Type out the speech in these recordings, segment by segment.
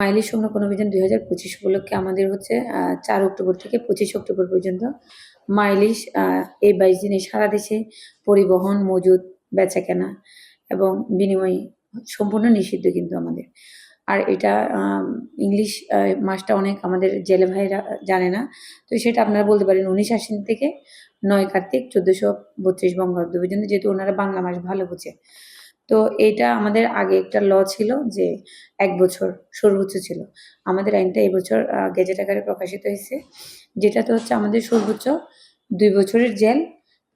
মাইলি সংরক্ষণ অভিযান দুই হাজার পঁচিশ উপলক্ষে আমাদের হচ্ছে চার অক্টোবর থেকে পঁচিশ অক্টোবর পর্যন্ত মাইলিশ এই বাইশ দিনে সারা দেশে পরিবহন মজুদ বেচা কেনা এবং বিনিময় সম্পূর্ণ নিষিদ্ধ কিন্তু আমাদের। আর এটা ইংলিশ মাসটা অনেক আমাদের জেলে ভাইরা জানে না, তো সেটা আপনারা বলতে পারেন উনিশ আশ্বিন থেকে নয় কার্তিক চোদ্দোশো বত্রিশ বঙ্গাব্দ পর্যন্ত, যেহেতু ওনারা বাংলা মাস ভালো বোঝে। তো এটা আমাদের আগে একটা ল ছিল যে এক বছর সর্বোচ্চ ছিল। আমাদের আইনটা এবছর বছর গেজেট আকারে প্রকাশিত হয়েছে। যেটাতে হচ্ছে আমাদের সর্বোচ্চ দুই বছরের জেল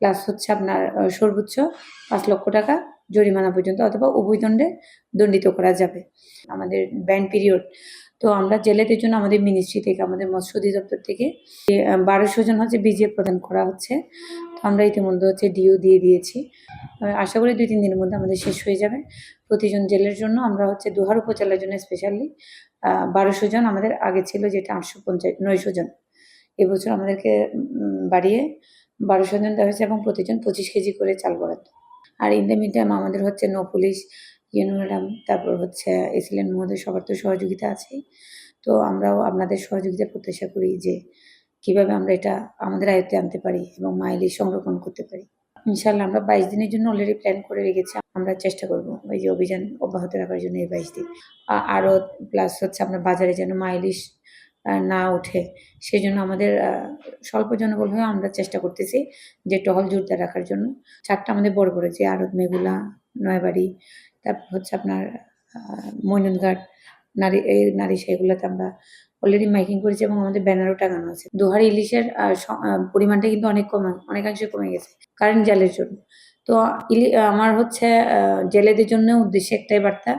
প্লাস হচ্ছে আপনার সর্বোচ্চ পাঁচ লক্ষ টাকা জরিমানা পর্যন্ত অথবা উভয় দণ্ডে দণ্ডিত করা যাবে। আমাদের ব্যান্ড পিরিয়ড তো আমরা জেলেদের জন্য আমাদের মিনিস্ট্রি থেকে, আমাদের মৎস্য অধিদপ্তর থেকে বারোশো জন হচ্ছে বিজিএ প্রদান করা হচ্ছে। তো আমরা ইতিমধ্যে হচ্ছে ডিও দিয়ে দিয়েছি। আশা করি দুই তিন দিনের মধ্যে আমাদের শেষ হয়ে যাবে। প্রতিজন জেলের জন্য আমরা হচ্ছে দুহার উপজেলার জন্য স্পেশালি বারোশো জন আমাদের আগে ছিল যেটা আটশো পঞ্চাশ, নয়শো জন। এবছর আমাদেরকে বাড়িয়ে বারোশো জন দেওয়া হয়েছে এবং প্রতিজন পঁচিশ কেজি করে চাল বরাদ্দ। আর ইন দ্য মিড আমাদের হচ্ছে নো পুলিশ ইউনো ম্যাডাম, তারপর হচ্ছে এসিলেন মহোদয়, সবার তো সহযোগিতা আছেই। তো আমরাও আপনাদের সহযোগিতা প্রত্যাশা করি যে কীভাবে আমরা এটা আমাদের আয়ত্তে আনতে পারি এবং মাইলি সংরক্ষণ করতে পারি। ইনশাল্লাহ আমরা বাইশ দিনের জন্য অলরেডি প্ল্যান করে রেখেছি, আমরা চেষ্টা করব ওই যে অভিযান অব্যাহত রাখার জন্য এই বাইশ দিন। আরও প্লাস হচ্ছে আপনার বাজারে যেন মাইলিশ না ওঠে সেই জন্য আমাদের স্বল্প জনবল হয়ে আমরা চেষ্টা করতেছি যে টহল জোরদার রাখার জন্য। চারটা আমাদের বড় বড় যে আরত মেগুলা নয়বাড়ি তারপর হচ্ছে আপনার আহ, মইনুলঘাট নারী এই নারী সেগুলোতে আমরা অলরেডি মাইকিং করেছি এবং আমাদের ব্যানারও টাঙানো আছে। দুহারি ইলিশের পরিমাণটা কিন্তু অনেক কমে অনেকাংশে কমে গেছে কারেন্ট জালের জন্য। তো ইলি আমার হচ্ছে জেলেদের জন্য উদ্দেশ্যে একটাই বার্তা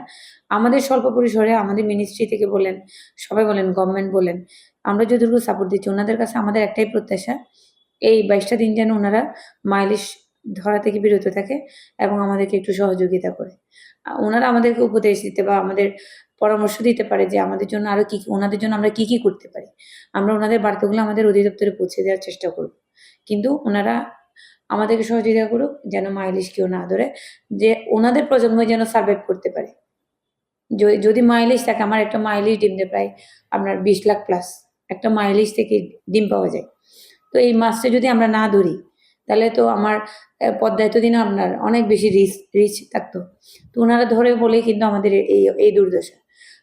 আমাদের স্বল্প পরিসরে আমাদের মিনিস্ট্রি থেকে বলেন সবাই বলেন গভর্নমেন্ট বলেন আমরা যতটুকু সাপোর্ট দিচ্ছি ওনাদের কাছে আমাদের একটাই প্রত্যাশা এই বাইশটা দিন যেন ওনারা মাইলিশ ধরা থেকে বিরত থাকে এবং আমাদেরকে একটু সহযোগিতা করে। ওনারা আমাদেরকে উপদেশ দিতে বা আমাদের পরামর্শ দিতে পারে যে আমাদের জন্য আরও কি ওনাদের জন্য আমরা কি কি করতে পারি। আমরা ওনাদের বার্তাগুলো আমাদের অধিদপ্তরে পৌঁছে দেওয়ার চেষ্টা করব। কিন্তু ওনারা আমাদেরকে সহযোগিতা করুক, যেন মাইলিশ কেউ না ধরে, যে ওনাদের প্রজন্ম যেন সার্ভাইভ করতে পারে। যদি মাইলেজ থাকে, আমার একটা মাইলেজ ডিম দেয় প্রায় আপনার বিশ লাখ প্লাস একটা মাইলেজ থেকে ডিম পাওয়া যায়। তো এই মাছটা যদি আমরা না ধরি তাহলে তো আমার পদ্মা এতদিন আপনার অনেক বেশি রিচ রিচ থাকতো। তো ওনারা ধরে বলেই কিন্তু আমাদের এই এই দুর্দশা।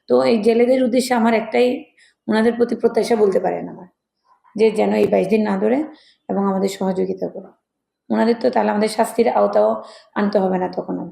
তো এই জেলেদের উদ্দেশ্যে আমার একটাই ওনাদের প্রতি প্রত্যাশা বলতে পারেন আমার, যে যেন এই বাইশ দিন না ধরে এবং আমাদের সহযোগিতা করো ওনাদের তো তাহলে আমাদের শাস্তির আওতাও আনতে হবে না তখন আর।